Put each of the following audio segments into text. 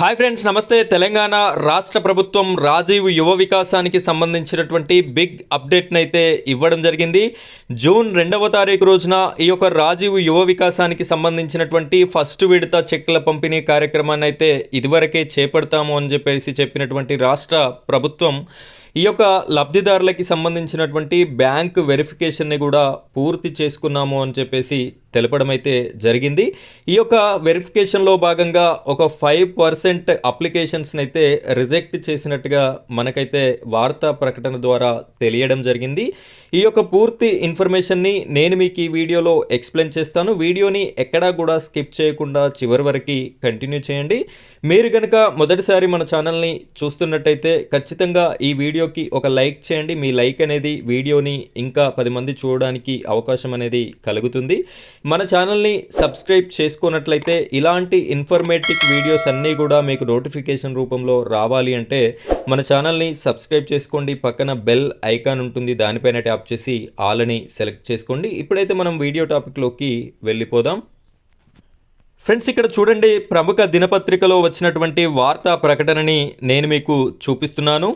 Hi friends నమస్తే. తెలంగాణ రాష్ట్ర ప్రభుత్వం రాజీవ్ యువ వికాసానికి సంబంధించినటువంటి బిగ్ అప్డేట్ని అయితే ఇవ్వడం జరిగింది. జూన్ రెండవ తారీఖు రోజున ఈ యొక్క రాజీవ్ యువ వికాసానికి సంబంధించినటువంటి ఫస్ట్ విడత చెక్ల పంపిణీ కార్యక్రమాన్ని అయితే ఇదివరకే చేపడతాము అని చెప్పేసి చెప్పినటువంటి రాష్ట్ర ప్రభుత్వం ఈ యొక్క లబ్ధిదారులకి సంబంధించినటువంటి బ్యాంక్ వెరిఫికేషన్ని కూడా పూర్తి చేసుకున్నాము అని చెప్పేసి తెలపడం అయితే జరిగింది. ఈ యొక్క వెరిఫికేషన్లో భాగంగా ఒక ఫైవ్ పర్సెంట్ అప్లికేషన్స్ని అయితే రిజెక్ట్ చేసినట్టుగా మనకైతే వార్తా ప్రకటన ద్వారా తెలియడం జరిగింది. ఈ యొక్క పూర్తి ఇన్ఫర్మేషన్ని నేను మీకు ఈ వీడియోలో ఎక్స్ప్లెయిన్ చేస్తాను. వీడియోని ఎక్కడా కూడా స్కిప్ చేయకుండా చివరి వరకు కంటిన్యూ చేయండి. మీరు కనుక మొదటిసారి మన ఛానల్ని చూస్తున్నట్టయితే ఖచ్చితంగా ఈ వీడియోకి ఒక లైక్ చేయండి. మీ లైక్ అనేది వీడియోని ఇంకా పది మంది చూడడానికి అవకాశం అనేది కలుగుతుంది. మన ఛానల్ని సబ్స్క్రైబ్ చేసుకున్నట్లయితే ఇలాంటి ఇన్ఫర్మేటివ్ వీడియోస్ అన్నీ కూడా మీకు నోటిఫికేషన్ రూపంలో రావాలి అంటే మన ఛానల్ని సబ్స్క్రైబ్ చేసుకోండి. పక్కన బెల్ ఐకాన్ ఉంటుంది. దానిపైన ట్యాప్ చేసి ఆల్ అని సెలెక్ట్ చేసుకోండి. ఇప్పుడైతే మనం వీడియో టాపిక్లోకి వెళ్ళిపోదాం. ఫ్రెండ్స్ ఇక్కడ చూడండి ప్రముఖ దినపత్రికలో వచ్చినటువంటి వార్తా ప్రకటనని నేను మీకు చూపిస్తున్నాను.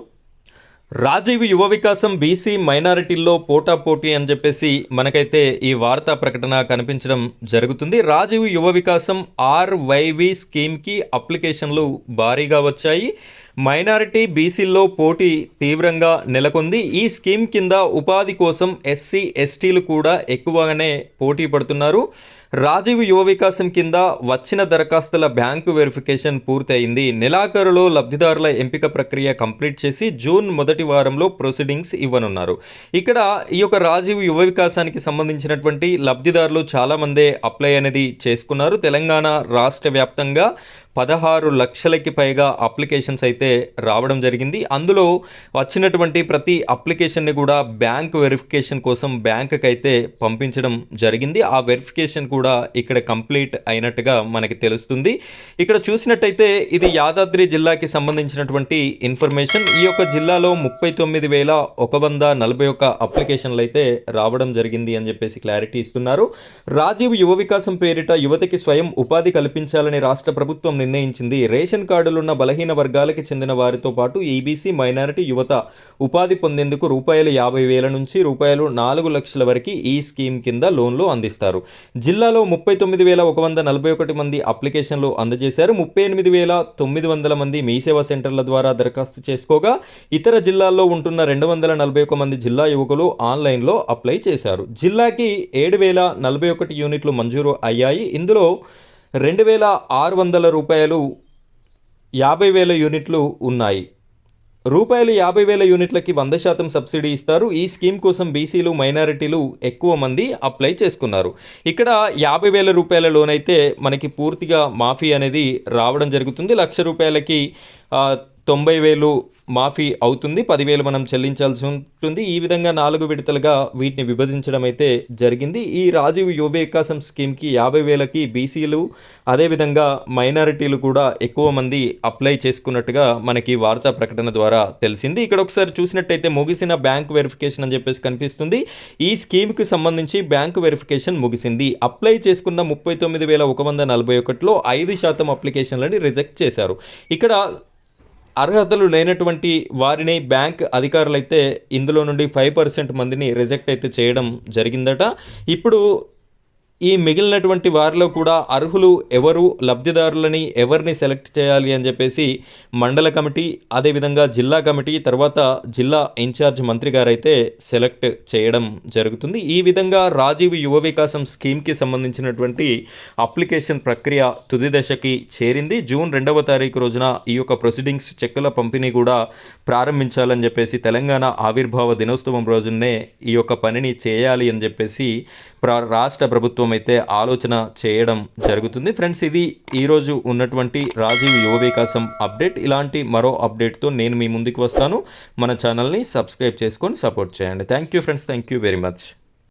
రాజీవ్ యువ వికాసం బీసీ మైనారిటీల్లో పోటాపోటీ అని చెప్పేసి మనకైతే ఈ వార్తా ప్రకటన కనిపించడం జరుగుతుంది. రాజీవ్ యువ వికాసం ఆర్వైవి స్కీమ్కి అప్లికేషన్లు భారీగా వచ్చాయి. మైనారిటీ బీసీల్లో పోటీ తీవ్రంగా నెలకొంది. ఈ స్కీమ్ కింద ఉపాధి కోసం ఎస్సీ ఎస్టీలు కూడా ఎక్కువగానే పోటీ పడుతున్నారు. రాజీవ్ యువ వికాసం కింద వచ్చిన దరఖాస్తుల బ్యాంకు వెరిఫికేషన్ పూర్తయింది. నెలాఖరులో లబ్ధిదారుల ఎంపిక ప్రక్రియ కంప్లీట్ చేసి జూన్ మొదటి వారంలో ప్రొసీడింగ్స్ ఇవ్వనున్నారు. ఇక్కడ ఈ యొక్క రాజీవ్ యువ వికాసానికి సంబంధించినటువంటి లబ్ధిదారులు చాలామందే అప్లై అనేది చేసుకున్నారు. తెలంగాణ రాష్ట్ర వ్యాప్తంగా పదహారు లక్షలకి పైగా అప్లికేషన్స్ అయితే రావడం జరిగింది. అందులో వచ్చినటువంటి ప్రతి అప్లికేషన్ని కూడా బ్యాంక్ వెరిఫికేషన్ కోసం బ్యాంకుకి అయితే పంపించడం జరిగింది. ఆ వెరిఫికేషన్ కూడా కూడా ఇక్కడ కంప్లీట్ అయినట్టుగా మనకి తెలుస్తుంది. ఇక్కడ చూసినట్టయితే ఇది యాదాద్రి జిల్లాకి సంబంధించినటువంటి ఇన్ఫర్మేషన్. ఈ యొక్క జిల్లాలో ముప్పై తొమ్మిది వేల ఒక వంద నలభై ఒక్క అప్లికేషన్లు అయితే రావడం జరిగింది అని చెప్పేసి క్లారిటీ ఇస్తున్నారు. రాజీవ్ యువ వికాసం పేరిట యువతకి స్వయం ఉపాధి కల్పించాలని రాష్ట్ర ప్రభుత్వం నిర్ణయించింది. రేషన్ కార్డులున్న బలహీన వర్గాలకి చెందిన వారితో పాటు ఈబీసీ మైనారిటీ యువత ఉపాధి పొందేందుకు రూపాయలు యాభై వేల నుంచి రూపాయలు నాలుగు లక్షల వరకు ఈ స్కీమ్ కింద లోన్లు అందిస్తారు. జిల్లాలో ముప్పై తొమ్మిది వేల ఒక వంద నలభై ఒకటి మంది అప్లికేషన్లు అందజేశారు. ముప్పై ఎనిమిది వేల తొమ్మిది వందల మంది మీ సేవా సెంటర్ల ద్వారా దరఖాస్తు చేసుకోగా ఇతర జిల్లాల్లో ఉంటున్న రెండు వందల నలభై ఒక మంది జిల్లా యువకులు ఆన్లైన్లో అప్లై చేశారు. జిల్లాకి ఏడు వేల నలభై ఒకటి యూనిట్లు మంజూరు అయ్యాయి. ఇందులో రెండు వేల ఆరు వందల రూపాయలు యాభై వేల యూనిట్లు ఉన్నాయి. రూపాయలు యాభై వేల యూనిట్లకి వంద శాతం సబ్సిడీ ఇస్తారు. ఈ స్కీమ్ కోసం బీసీలు మైనారిటీలు ఎక్కువ మంది అప్లై చేసుకున్నారు. ఇక్కడ యాభై వేల రూపాయల లోన్ అయితే మనకి పూర్తిగా మాఫీ అనేది రావడం జరుగుతుంది. లక్ష రూపాయలకి తొంభై వేలు మాఫీ అవుతుంది పదివేలు మనం చెల్లించాల్సి ఉంటుంది. ఈ విధంగా నాలుగు విడతలుగా వీటిని విభజించడం అయితే జరిగింది. ఈ రాజీవ్ యువ వికాసం స్కీమ్కి యాభై వేలకి బీసీలు అదేవిధంగా మైనారిటీలు కూడా ఎక్కువ మంది అప్లై చేసుకున్నట్టుగా మనకి వార్తా ప్రకటన ద్వారా తెలిసింది. ఇక్కడ ఒకసారి చూసినట్టయితే ముగిసిన బ్యాంక్ వెరిఫికేషన్ అని చెప్పేసి కనిపిస్తుంది. ఈ స్కీమ్కి సంబంధించి బ్యాంక్ వెరిఫికేషన్ ముగిసింది. అప్లై చేసుకున్న ముప్పై తొమ్మిది వేల ఒక వంద నలభై ఒకటిలో ఐదు శాతం అప్లికేషన్లని రిజెక్ట్ చేశారు. ఇక్కడ అర్హతలు లేనటువంటి వారిని బ్యాంక్ అధికారులైతే ఇందులో నుండి ఫైవ్ పర్సెంట్ మందిని రిజెక్ట్ అయితే చేయడం జరిగిందట. ఇప్పుడు ఈ మిగిలినటువంటి వారిలో కూడా అర్హులు ఎవరు లబ్ధిదారులని ఎవరిని సెలెక్ట్ చేయాలి అని చెప్పేసి మండల కమిటీ అదేవిధంగా జిల్లా కమిటీ తర్వాత జిల్లా ఇన్ఛార్జ్ మంత్రి గారైతే సెలెక్ట్ చేయడం జరుగుతుంది. ఈ విధంగా రాజీవ్ యువ వికాసం స్కీమ్కి సంబంధించినటువంటి అప్లికేషన్ ప్రక్రియ తుది దశకి చేరింది. జూన్ రెండవ తారీఖు రోజున ఈ యొక్క ప్రొసీడింగ్స్ చెక్కుల పంపిణీ కూడా ప్రారంభించాలని చెప్పేసి తెలంగాణ ఆవిర్భావ దినోత్సవం రోజునే ఈ యొక్క పనిని చేయాలి అని చెప్పేసి ప్ర రాష్ట్ర ప్రభుత్వం అయితే ఆలోచన చేయడం జరుగుతుంది. ఫ్రెండ్స్ ఇది ఈరోజు ఉన్నటువంటి రాజీవ్ యువ వికాసం అప్డేట్. ఇలాంటి మరో అప్డేట్తో నేను మీ ముందుకు వస్తాను. మన ఛానల్ని సబ్స్క్రైబ్ చేసుకొని సపోర్ట్ చేయండి. Thank you friends. Thank you very much.